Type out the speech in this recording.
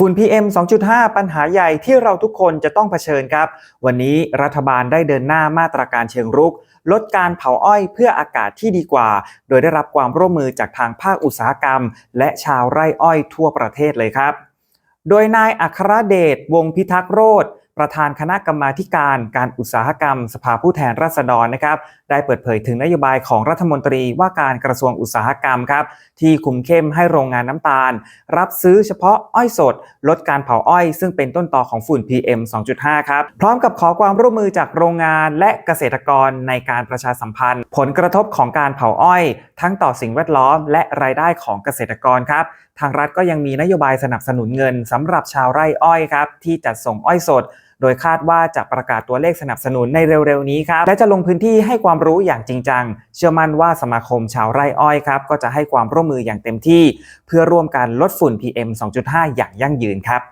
ฝุ่น PM 2.5 ปัญหาใหญ่ที่เราทุกคนจะต้องเผชิญครับ วันนี้รัฐบาลได้เดินหน้ามาตรการเชิงรุก ลดการเผาอ้อยเพื่ออากาศที่ดีกว่า โดยได้รับความร่วมมือจากทางภาคอุตสาหกรรม และชาวไร่อ้อยทั่วประเทศเลยครับ โดยนายอัครเดชวงพิทักษ์โรธ ประธานคณะกรรมาการการอุตสาหกรรม สภาผู้แทนราษฎรนะครับได้เปิดเผยถึงนโยบายของรัฐมนตรีว่าการกระทรวงอุตสาหกรรมครับที่คุมเข้มให้โรงงานน้ำตาล รับซื้อเฉพาะอ้อยสด ลดการเผาอ้อย ซึ่งเป็นต้นต่อของฝุ่น PM 2.5 ครับ พร้อมกับขอความร่วมมือจากโรงงานและเกษตรกรในการประชาสัมพันธ์ ผลกระทบของการเผาอ้อย ทั้งต่อสิ่งแวดล้อม และรายได้ของเกษตรกรครับทางรัฐก็ยังมีนโยบายสนับสนุนเงินสำหรับชาวไร่อ้อยครับที่จัดส่งอ้อยสด โดยคาดว่าจะประกาศตัวเลขสนับสนุนในเร็วๆนี้ครับ และจะลงพื้นที่ให้ความรู้อย่างจริงจัง เชื่อมั่นว่าสมาคมชาวไร่อ้อยครับ ก็จะให้ความร่วมมืออย่างเต็มที่ เพื่อร่วมกันลดฝุ่น PM 2.5 อย่างยั่งยืนครับ